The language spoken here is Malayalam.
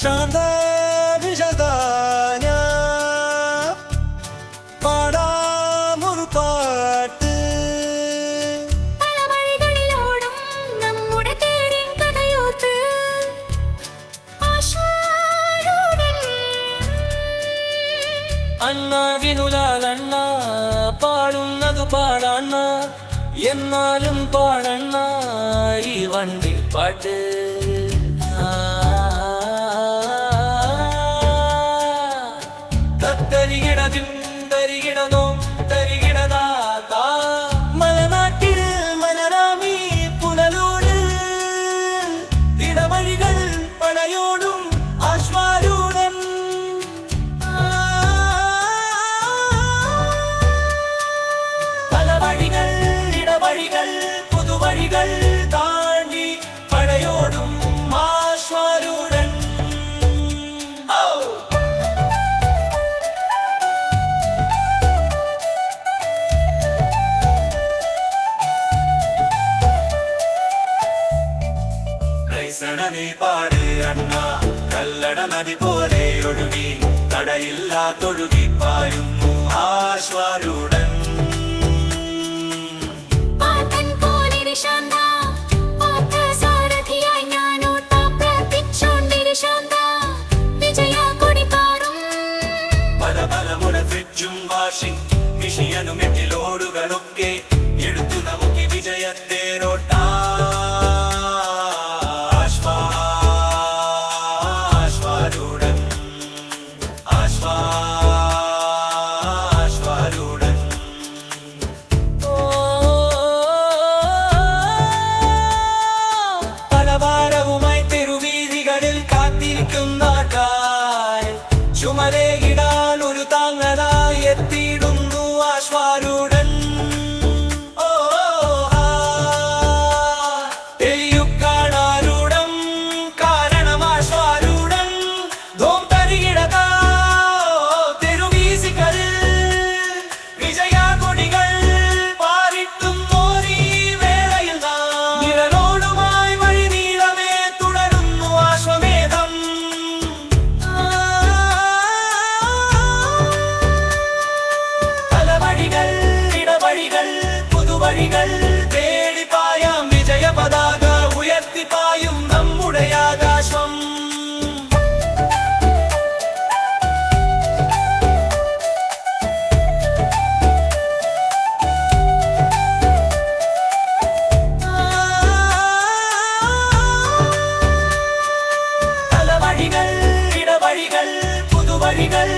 ശാന്തവിഷതാന പാടാമൊരു പാട്ട് അണ്ണാവിനുലാലണ്ണ പാടുന്നതു പാടണ്ണ. എന്നാലും പാടണ്ണ ഈ വണ്ടി പാട്ട്. തരികിടതും തരികിടതും തരികിടതാ കൈസണ നീ അണ്ണ. കല്ലട നദി പോലെ ഒഴുകി തടയില്ലാത്തൊഴുകി പായുന്നു ആശ്വാരൂഢൻ ും വാഷിംഗ് വിഷയനും നേടാൻ ഒരു താങ്ങനായി എത്തിയിടുന്നു ആശ്വാരുടൻ அணிகள் தேடி பாயம் விஜய பதாக உயர்த்தி பாயும் நம்முடைய வழிகள் புது வழிகள்